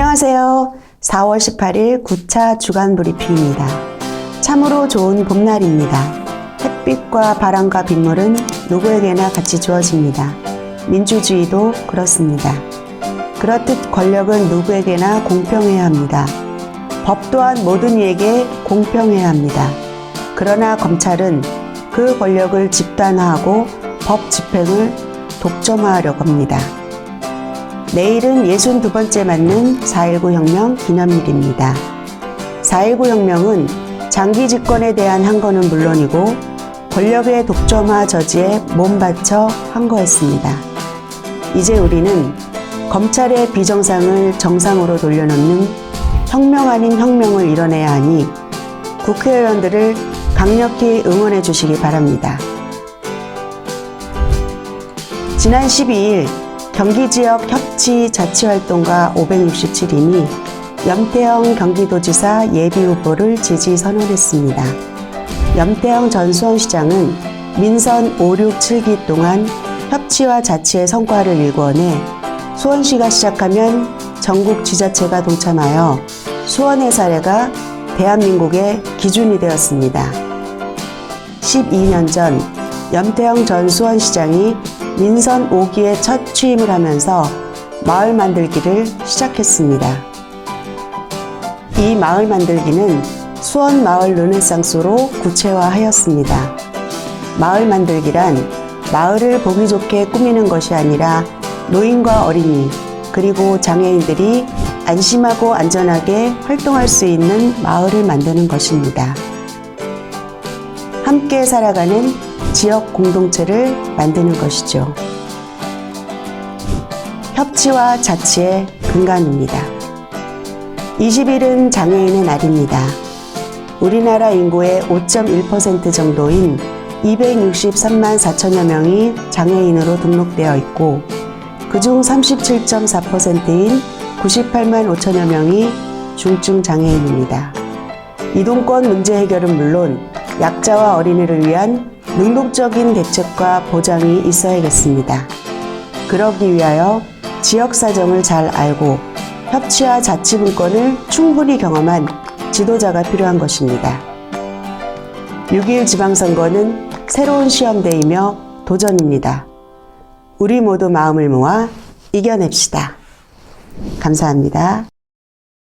안녕하세요. 4월 18일 9차 주간 브리핑입니다. 참으로 좋은 봄날입니다. 햇빛과 바람과 빗물은 누구에게나 같이 주어집니다. 민주주의도 그렇습니다. 그렇듯 권력은 누구에게나 공평해야 합니다. 법 또한 모든 이에게 공평해야 합니다. 그러나 검찰은 그 권력을 집단화하고 법 집행을 독점화하려고 합니다. 내일은 62번째 맞는 4.19 혁명 기념일입니다. 4.19 혁명은 장기 집권에 대한 항거는 물론이고 권력의 독점화 저지에 몸바쳐 항거했습니다. 이제 우리는 검찰의 비정상을 정상으로 돌려놓는 혁명 아닌 혁명을 이뤄내야 하니 국회의원들을 강력히 응원해 주시기 바랍니다. 지난 12일 경기 지역 협치 자치 활동가 567인이 염태영 경기도지사 예비 후보를 지지 선언했습니다. 염태영 전 수원시장은 민선 5, 6, 7기 동안 협치와 자치의 성과를 일궈내 수원시가 시작하면 전국 지자체가 동참하여 수원의 사례가 대한민국의 기준이 되었습니다. 12년 전 염태영 전 수원시장이 민선 5기에 첫 취임을 하면서 마을 만들기를 시작했습니다. 이 마을 만들기는 수원 마을 르네상스로 구체화하였습니다. 마을 만들기란 마을을 보기 좋게 꾸미는 것이 아니라 노인과 어린이 그리고 장애인들이 안심하고 안전하게 활동할 수 있는 마을을 만드는 것입니다. 함께 살아가는 지역 공동체를 만드는 것이죠. 협치와 자치의 근간입니다. 20일은 장애인의 날입니다. 우리나라 인구의 5.1% 정도인 263만 4천여 명이 장애인으로 등록되어 있고, 그중 37.4%인 98만 5천여 명이 중증 장애인입니다. 이동권 문제 해결은 물론 약자와 어린이를 위한 능동적인 대책과 보장이 있어야겠습니다. 그러기 위하여 지역 사정을 잘 알고 협치와 자치분권을 충분히 경험한 지도자가 필요한 것입니다. 6.1 지방선거는 새로운 시험대이며 도전입니다. 우리 모두 마음을 모아 이겨냅시다. 감사합니다.